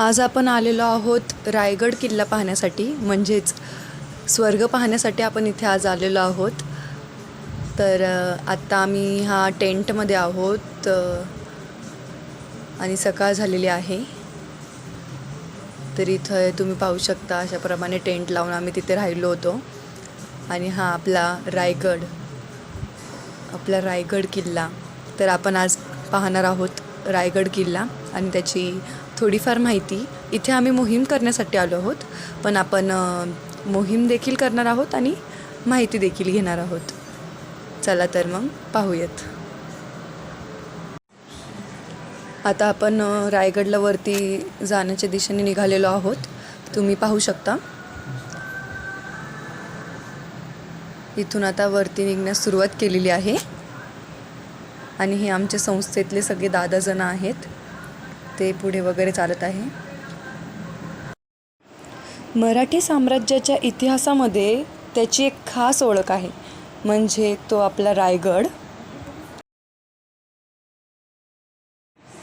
आज आपण आलेलो आहोत रायगड किल्ला पाहण्यासाठी म्हणजेच स्वर्ग पाहण्यासाठी आपण इथे आज आलेलो आहोत. तर आत्ता आम्ही हा टेंटमध्ये आहोत आणि सकाळ झालेली आहे. तर इथं तुम्ही पाहू शकता अशाप्रमाणे टेंट लावून आम्ही तिथे राहिलो होतो. आणि हा आपला रायगड आपला रायगड किल्ला. तर आपण आज पाहणार आहोत रायगड किल्ला आणि त्याची थोडीफार माहिती. इथे आम्ही मोहीम करण्यासाठी आलो आहोत पण आपण मोहीम देखील करणार आहोत आणि माहिती देखील घेणार आहोत. चला तर मग पाहूयात. आता आपण रायगडला वरती जाण्याच्या दिशेने निघालेलो आहोत. तुम्ही पाहू शकता. इथून आता वरती निघण्यास सुरुवात केलेली आहे. आणि हे आमच्या संस्थेतले सगळे दादाजण आहेत. ते पुढे वगैरे चालत आहे. मराठी साम्राज्याच्या इतिहासामध्ये त्याची एक खास ओळख आहे. म्हणजे तो आपला रायगड.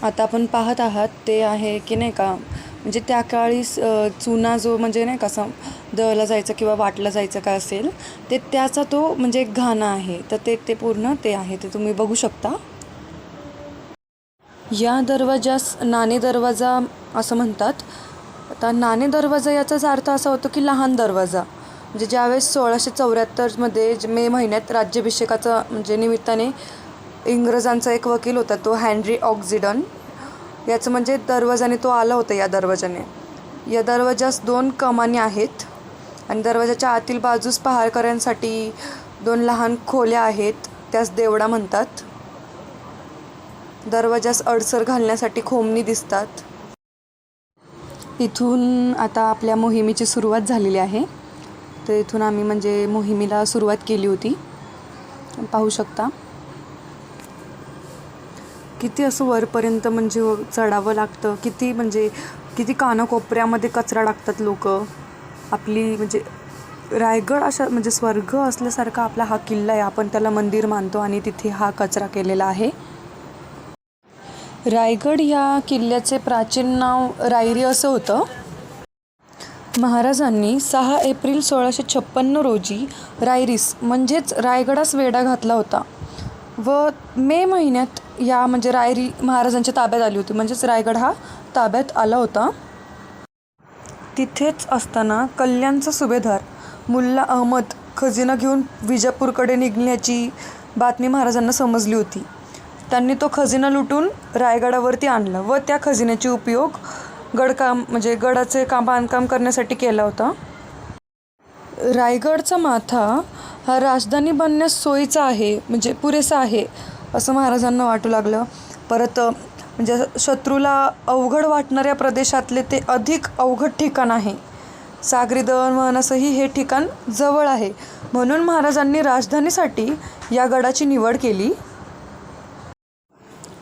आता आपण पाहत आहात ते आहे की नाही का म्हणजे त्या काळी स- चुना जो म्हणजे नाही का असं दळला जायचं किंवा वाटला जायचं काय असेल ते त्याचा तो म्हणजे एक घाणा आहे. तर ते ते पूर्ण ते आहे. ते तुम्ही बघू शकता. या दरवाजास नाणे दरवाजा असं म्हणतात. आता नाणे दरवाजा याचाच अर्थ असा होतो की लहान दरवाजा. म्हणजे ज्यावेळेस सोळाशे चौऱ्याहत्तरमध्ये जे मे महिन्यात राज्याभिषेकाचा म्हणजे निमित्ताने इंग्रजांचा एक वकील होता तो हॅनरी ऑक्झिडन. याचं म्हणजे दरवाजाने तो आला होता या दरवाजाने. या दरवाजास दोन कमानी आहेत आणि दरवाजाच्या आतील बाजूस पहारकऱ्यांसाठी दोन लहान खोल्या आहेत त्यास देवडा म्हणतात. दरवाजास अडसर घालण्यासाठी खोमणी दिसतात. इथून आता आपल्या मोहिमेची सुरुवात झालेली आहे. तर इथून आम्ही म्हणजे मोहिमेला सुरुवात केली होती. पाहू शकता. किती असं वरपर्यंत म्हणजे चढावं लागतं? किती म्हणजे किती कानाकोपऱ्यामध्ये कचरा टाकतात लोक? आपली म्हणजे रायगड अशा म्हणजे स्वर्ग असल्यासारखा आपला हा किल्ला आहे. आपण त्याला मंदिर मानतो आणि तिथे हा कचरा केलेला आहे. रायगड या किल्ल्याचे प्राचीन नाव रायरी असं होतं. महाराजांनी सहा एप्रिल सोळाशे छप्पन्न रोजी रायरीस म्हणजेच रायगडास वेढा घातला होता. व मे महिन्यात या म्हणजे रायरी महाराजांच्या ताब्यात आली होती. म्हणजेच रायगड हा ताब्यात आला होता. तिथेच असताना कल्याणचा सुभेदार मुल्ला अहमद खजिना घेऊन विजापूरकडे निघण्याची बातमी महाराजांना समजली होती. त्यांनी तो खजिना लुटून रायगडावरती आणला व त्या खजिन्याचे उपयोग गडकाम म्हणजे गडाचे काम बांधकाम करण्यासाठी केला होता. रायगडचा माथा हा राजधानी बनण्यास सोयीचा आहे म्हणजे पुरेसा आहे असं महाराजांना वाटू लागलं. परत म्हणजे शत्रूला अवघड वाटणाऱ्या प्रदेशातले ते अधिक अवघड ठिकाण आहे. सागरी दळणवळणासही हे ठिकाण जवळ आहे. म्हणून महाराजांनी राजधानीसाठी या गडाची निवड केली.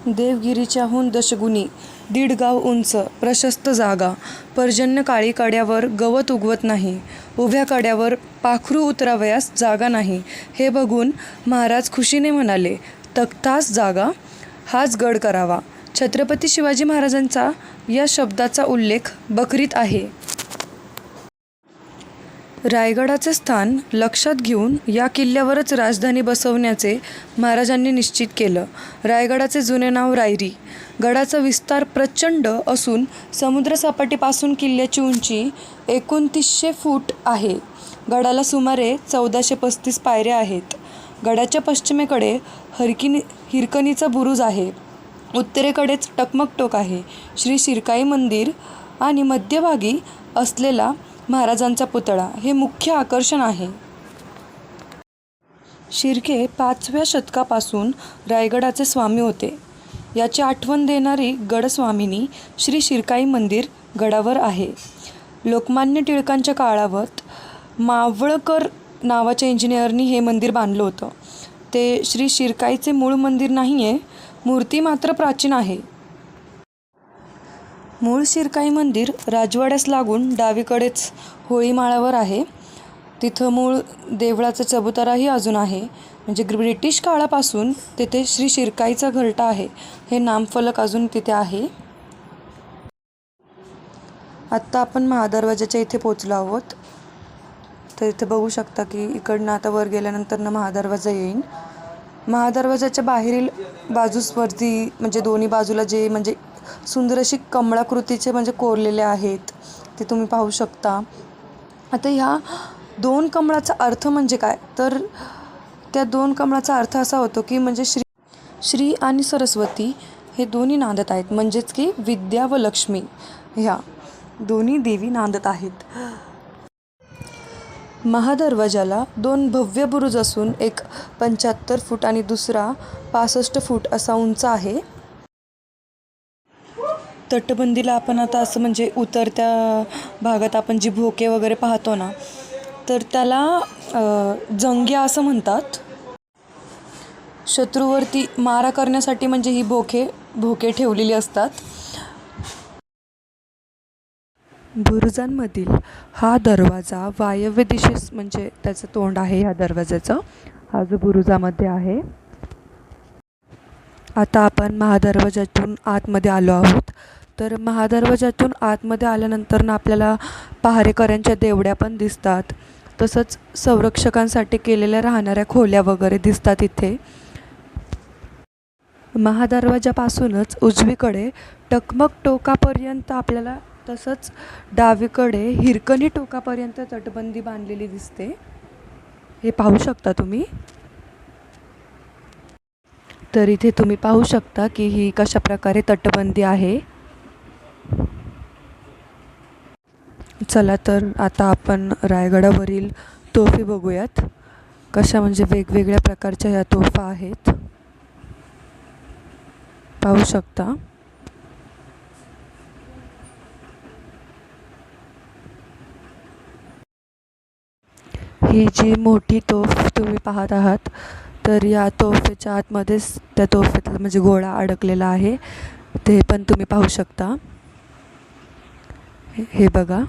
देवगिरीच्याहून दशगुणी दीड गाव उंच प्रशस्त जागा. पर्जन्य काळी कड्यावर गवत उगवत नाही. उभ्या कड्यावर पाखरू उतरावयास जागा नाही. हे बघून महाराज खुशीने म्हणाले तख्तास जागा हाच गड करावा. छत्रपती शिवाजी महाराजांचा या शब्दाचा उल्लेख बकरीत आहे. रायगडाचे स्थान लक्षात घेऊन या किल्ल्यावरच राजधानी बसवण्याचे महाराजांनी निश्चित केलं. रायगडाचे जुने नाव रायरी. गडाचा विस्तार प्रचंड असून समुद्रसपाटीपासून किल्ल्याची उंची एकोणतीसशे फूट आहे. गडाला सुमारे चौदाशे पस्तीस पायऱ्या आहेत. गडाच्या पश्चिमेकडे हरकिनी हिरकणीचा बुरुज आहे. उत्तरेकडेच टकमकटोक आहे. श्री शिरकाई मंदिर आणि मध्यभागी असलेला महाराजांचा पुतळा हे मुख्य आकर्षण आहे. शिर्के पाचव्या शतकापासून रायगडाचे स्वामी होते. याची आठवण देणारी गडस्वामिनी श्री शिरकाई मंदिर गडावर आहे. लोकमान्य टिळकांच्या काळावत मावळकर नावाच्या इंजिनियरनी हे मंदिर बांधलं होतं. ते श्री शिरकाईचे मूळ मंदिर नाही आहे मूर्ती मात्र प्राचीन आहे. मूळ शिरकाई मंदिर राजवाड्यास लागून डावीकडेच होळीमाळावर आहे. तिथं मूळ देवळाचा चबुताराही अजून आहे. म्हणजे ब्रिटिश काळापासून तिथे श्री शिरकाईचा घरटा आहे. हे नामफलक अजून तिथे आहे. आत्ता आपण महादरवाजाच्या इथे पोचलो आहोत. तर इथे बघू शकता की इकडनं आता वर गेल्यानंतर ना महादरवाजा येईन. महादरवाजाच्या बाहेरील बाजूसवरती म्हणजे दोन्ही बाजूला जे म्हणजे सुंदर अशी कमळाकृतीचे म्हणजे कोरलेले आहेत ते तुम्ही पाहू शकता. आता ह्या दोन कमळाचा अर्थ म्हणजे काय? तर त्या दोन कमळाचा अर्थ असा होतो की म्हणजे श्री श्री आणि सरस्वती हे दोन्ही नांदत आहेत. म्हणजेच की विद्या व लक्ष्मी ह्या दोन्ही देवी नांदत आहेत. महादरवाजाला दोन भव्य बुरुज असून एक पंच्याहत्तर फूट आणि दुसरा पासष्ट फूट असा उंच आहे. तटबंदीला आपण आता असं म्हणजे उतरत्या भागात आपण जी भोके वगैरे पाहतो ना तर त्याला जंग्या असं म्हणतात. शत्रूवरती मारा करण्यासाठी म्हणजे ही भोके भोके ठेवलेली असतात. बुरुजांमधील हा दरवाजा वायव्य दिशेस म्हणजे त्याचं तोंड आहे ह्या दरवाजाचं हा जो बुरुजामध्ये आहे. आता आपण महादरवाजातून आतमध्ये आलो आहोत. तर महादरवाजातून आतमध्ये आल्यानंतर ना आपल्याला पहारेकऱ्यांच्या देवड्या पण दिसतात. तसंच संरक्षकांसाठी केलेल्या राहणाऱ्या खोल्या वगैरे दिसतात इथे. महादरवाजापासूनच उजवीकडे टकमक टोकापर्यंत आपल्याला तसंच डावीकडे हिरकणी टोकापर्यंत तटबंदी बांधलेली दिसते. हे पाहू शकता तुम्ही? तर इथे तुम्ही पाहू शकता की ही कशा प्रकारे तटबंदी आहे. चला तर आता आपण रायगडावरील तोफे बघूयात. कशा म्हणजे वेगवेगळ्या प्रकारच्या ह्या तोफा आहेत. पाहू शकता. ही जी मोठी तोफ तुम्ही पाहत आहात तर या तोफेच्या आतमध्येच त्या तोफेतला म्हणजे गोळा अडकलेला आहे. ते पण तुम्ही पाहू शकता. हे- बघा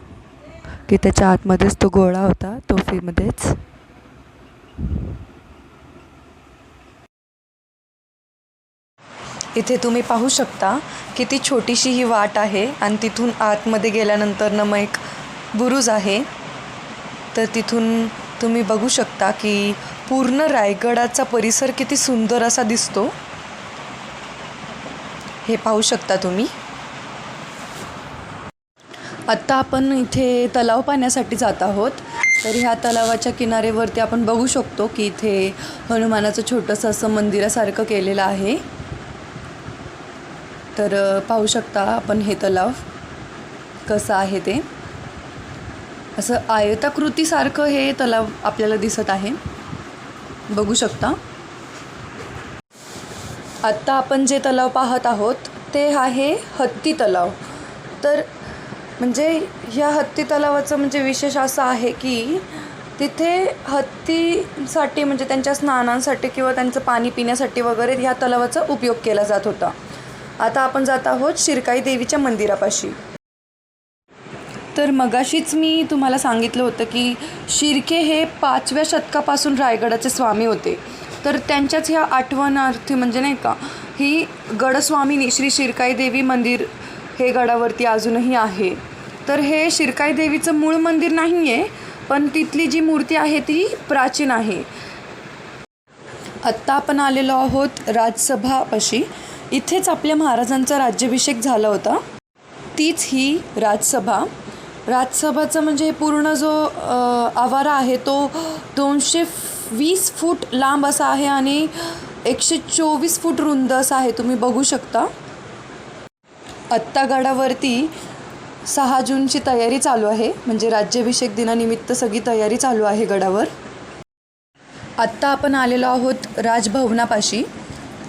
की त्याच्या आतमध्येच तो गोळा होता तोफेमध्येच. इथे तुम्ही पाहू शकता किती छोटीशी ही वाट आहे आणि तिथून आतमध्ये गेल्यानंतर ना मग एक बुरुज आहे. तर तिथून तुम्ही बघू शकता की पूर्ण रायगडाचा परिसर किती सुंदर असा दिसतो. हे पाहू शकता तुम्ही. आत्ता आपण इथे तलाव पाहण्यासाठी जात आहोत. तर ह्या तलावाच्या किनारेवरती आपण बघू शकतो की इथे हनुमानाचं छोटंसं असं मंदिरासारखं केलेलं आहे. तर पाहू शकता आपण हे तलाव कसं आहे ते. असं आयताकृतीसारखं हे तलाव आपल्याला दिसत आहे. बघू शकता. आत्ता आपण जे तलाव पाहत आहोत ते आहे हत्ती तलाव. तर म्हणजे ह्या हत्ती तलावाचं म्हणजे विशेष असं आहे की तिथे हत्तीसाठी म्हणजे त्यांच्या स्नानांसाठी किंवा त्यांचं पाणी पिण्यासाठी वगैरे ह्या तलावाचा उपयोग केला जात होता. आता आपण जात आहोत शिरकाई देवीच्या मंदिरापाशी. तर मगाशीच मी तुम्हाला सांगितलं होतं की शिर्के हे पाचव्या शतकापासून रायगडाचे स्वामी होते. तर त्यांच्याच ह्या आठवणार्थी म्हणजे नाही का ही गडस्वामिनी श्री शिरकाई देवी मंदिर हे गडावरती अजूनही आहे. तर हे शिरकाई देवीचं मूळ मंदिर नाही आहे पण तिथली जी मूर्ती आहे ती प्राचीन आहे. आत्ता आपण आलेलो आहोत राजसभापाशी. इथेच आपल्या महाराजांचा राज्याभिषेक झाला होता. तीच ही राजसभा. राजसभाचा म्हणजे पूर्ण जो आवारा आहे तो दोनशे वीस फूट लांब असा आहे आणि एकशे चोवीस फूट रुंद असा आहे. तुम्ही बघू शकता. आत्ता गडावरती सहा जूनची तयारी चालू आहे. म्हणजे राज्याभिषेक दिनानिमित्त सगळी तयारी चालू आहे गडावर. आत्ता आपण आलेलो आहोत राजभवनापाशी.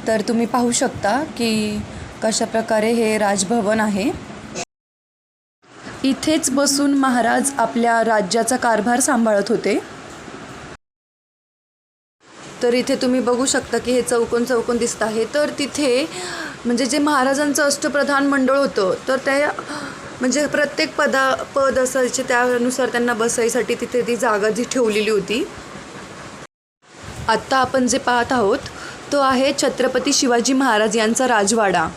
तर तुम्ही पाहू शकता की कशा प्रकारे हे राजभवन आहे. इथेच बसून महाराज आपल्या राज्याचा कारभार सांभाळत होते. तर इथे तुम्ही बघू शकता की हे चौकोन चौकोन दिसत आहे. तर तिथे म्हणजे जे महाराजांचं अष्टप्रधान मंडळ होतं तर त्या म्हणजे प्रत्येक पदा पद असायचे त्यानुसार त्यांना बसायसाठी तिथे ती जागा जी ठेवलेली होती. आत्ता आपण जे पाहत आहोत तो आहे छत्रपती शिवाजी महाराज यांचा राजवाडा.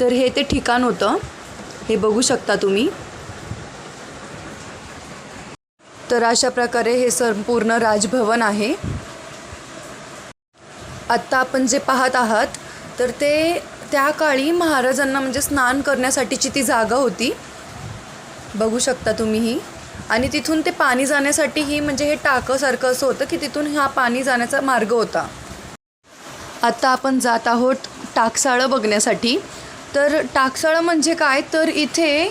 तर हे ते ठिकाण होतं. हे बघू शकता तुम्ही. तर अशा प्रकारे हे संपूर्ण राजभवन आहे. आत्ता आपण जे पाहत आहात तर ते त्या काळी महाराजांना म्हणजे स्नान करण्यासाठीची ती जागा होती. बघू शकता तुम्हीही आणि तिथून ते पाणी जाण्यासाठीही म्हणजे हे टाकंसारखं असं होतं की तिथून हा पाणी जाण्याचा मार्ग होता. आत्ता आपण जात आहोत टाकसाळं बघण्यासाठी. तर टाकसाळं म्हणजे काय? तर इथे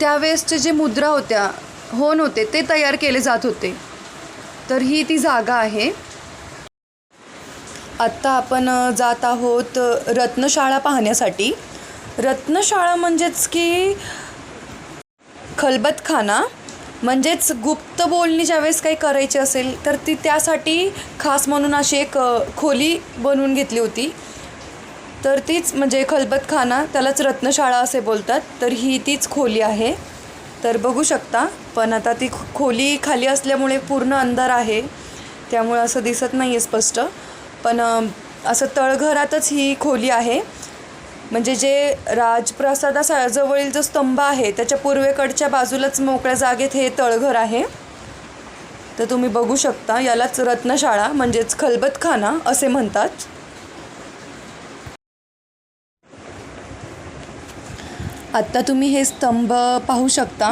त्यावेळेसचे जे मुद्रा होत्या होन होते ते तयार केले जात होते. तर ही ती जागा आहे. आत्ता आपण जात आहोत रत्नशाळा पाहण्यासाठी. रत्नशाळा म्हणजेच की खलबतखाना. म्हणजेच गुप्त बोलणी ज्यावेळेस काही करायची असेल तर ती त्यासाठी खास म्हणून अशी एक खोली बनवून घेतली होती. तर तीच म्हणजे खलबतखाना त्यालाच रत्नशाळा असे बोलतात. तर ही तीच खोली आहे. तर बघू शकता. पण आता ती खो- खोली खाली असल्यामुळे पूर्ण अंधार आहे. त्यामुळे असं दिसत नाही आहे स्पष्ट. पण असं तळघरातच ही खोली आहे. म्हणजे जे राजप्रसादा जवळील जो स्तंभ आहे त्याच्या पूर्वेकडच्या बाजूलाच मोकळ्या जागेत हे तळघर आहे. तर तुम्ही बघू शकता यालाच रत्नशाळा म्हणजेच खलबतखाना असे म्हणतात. आत्ता तुम्ही हे स्तंभ पाहू शकता.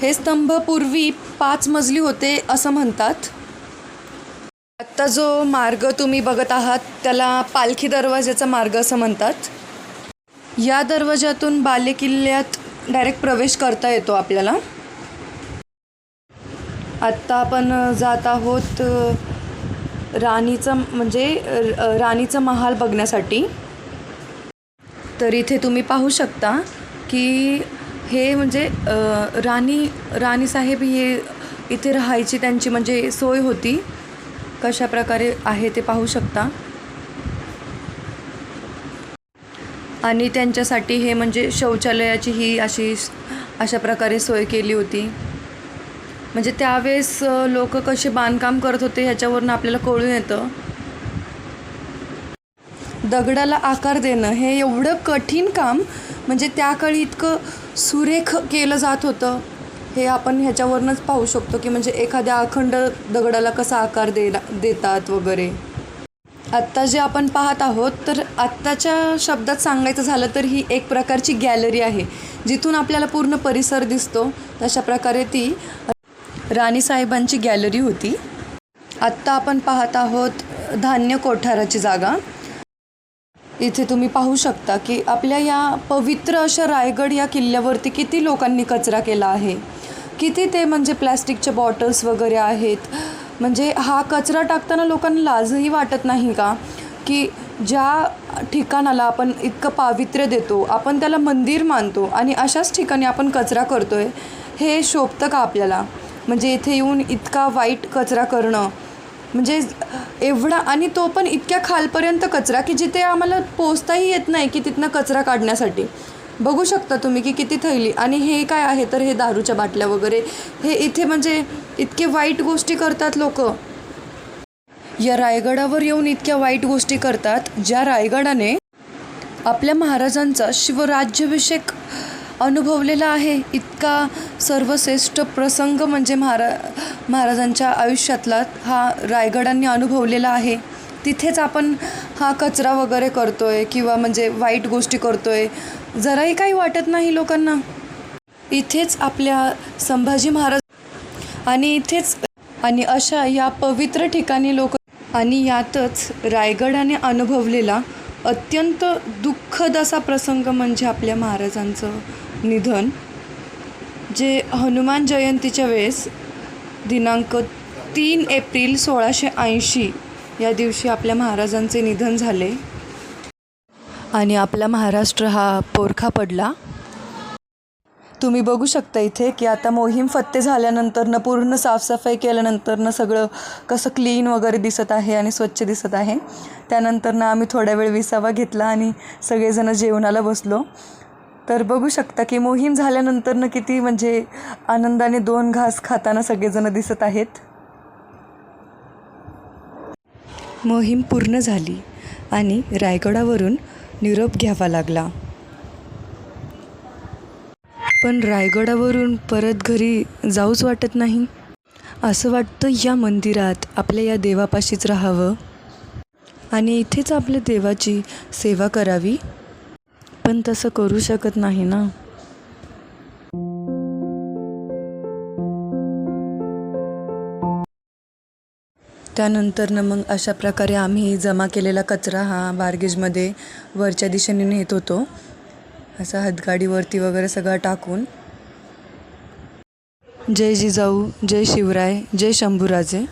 हे स्तंभ पूर्वी पाच मजली होते असं म्हणतात. आत्ता जो मार्ग तुम्ही बघत आहात त्याला पालखी दरवाज्याचा मार्ग असं म्हणतात. या दरवाज्यातून बालेकिल्ल्यात डायरेक्ट प्रवेश करता येतो आपल्याला. आत्ता आपण जात आहोत राणीचं म्हणजे राणीचं महाल बघण्यासाठी. तर इथे तुम्ही पाहू शकता की हे म्हणजे राणी राणीसाहेब हे इथे राहायची त्यांची म्हणजे सोय होती. कशा प्रकारे आहे ते पाहू शकता. आणि त्यांच्यासाठी हे म्हणजे शौचालयाची ही अशी अशा प्रकारे सोय केली होती. म्हणजे त्यावेळेस लोक कसे बांधकाम करत होते ह्याच्यावरून आपल्याला कळून येतं. दगडाला आकार देणं हे एवढं कठीण काम म्हणजे त्या काळी इतकं सुरेख केलं जात होतं हे आपण ह्याच्यावरूनच पाहू शकतो की म्हणजे एखाद्या अखंड दगडाला कसा आकार देला देतात वगैरे. आत्ता जे आपण पाहत आहोत तर आत्ताच्या शब्दात सांगायचं झालं तर ही एक प्रकारची गॅलरी आहे जिथून आपल्याला पूर्ण परिसर दिसतो. तशा प्रकारे ती राणीसाहेबांची गॅलरी होती. आत्ता आपण पाहत आहोत धान्य कोठाराची जागा. इथे तुम्ही पाहू शकता की आपल्या या पवित्र अशा रायगड या किल्ल्यावरती किती लोकांनी कचरा केला आहे. किती ते म्हणजे प्लॅस्टिकच्या बॉटल्स वगैरे आहेत. म्हणजे हा कचरा टाकताना लोकांना लाजही वाटत नाही का? की ज्या ठिकाणाला आपण इतकं पावित्र्य देतो आपण त्याला मंदिर मानतो आणि अशाच ठिकाणी आपण कचरा करतो आहे हे शोभतं का आपल्याला? म्हणजे इथे येऊन इतका वाईट कचरा करणं म्हणजे एवढा आणि तो पण इतक्या खालपर्यंत कचरा की जिथे आम्हाला पोचताही येत नाही की तिथनं कचरा काढण्यासाठी. बघू शकता तुम्ही की किती थैली आणि हे काय आहे तर हे दारूच्या बाटल्या वगैरे. हे इथे म्हणजे इतके वाईट गोष्टी करतात लोक. या रायगडावर येऊन इतक्या वाईट गोष्टी करतात ज्या रायगडाने आपल्या महाराजांचा शिवराज्याभिषेक अनुभवलेला आहे. इतका सर्वश्रेष्ठ प्रसंग म्हणजे महारा महाराजांच्या आयुष्यातला हा रायगडांनी अनुभवलेला आहे. तिथेच आपण हा कचरा वगैरे करतो आहे किंवा म्हणजे वाईट गोष्टी करतो आहे जराही काही वाटत नाही लोकांना. इथेच आपल्या संभाजी महाराज आणि इथेच आणि अशा या पवित्र ठिकाणी लोक आणि यातच रायगडाने अनुभवलेला अत्यंत दुःखद असा प्रसंग म्हणजे आपल्या महाराजांचं निधन जे हनुमान जयंतीच्या वेळेस दिनांक तीन एप्रिल सोळाशे ऐंशी या दिवशी आपल्या महाराजांचे निधन झाले. आणि आपला महाराष्ट्र हा पोरखा पडला. तुम्ही बघू शकता इथे की आता मोहीम फत्ते झाल्यानंतरनं पूर्ण साफसफाई केल्यानंतरनं सगळं कसं क्लीन वगैरे दिसत आहे आणि स्वच्छ दिसत आहे. त्यानंतरनं आम्ही थोड्या वेळ विसावा घेतला आणि सगळेजणं जेवणाला बसलो. तर बघू शकता की मोहीम झाल्यानंतरनं किती म्हणजे आनंदाने दोन घास खाताना सगळेजणं दिसत आहेत. मोहीम पूर्ण झाली आणि रायगडावरून निरोप घ्यावा लागला. पण रायगडावरून परत घरी जाऊच वाटत नाही. असं वाटतं या मंदिरात आपल्या या देवापाशीच राहावं. आणि इथेच आपल्या देवाची सेवा करावी. पण तसं करू शकत नाही ना. त्यानंतरनं मग अशा प्रकारे आम्ही जमा केलेला कचरा हा बार्गेजमध्ये वरच्या दिशेने नेत होतो. असा हातगाडीवरती वगैरे सगळं टाकून. जय जिजाऊ जय शिवराय जय शंभूराजे.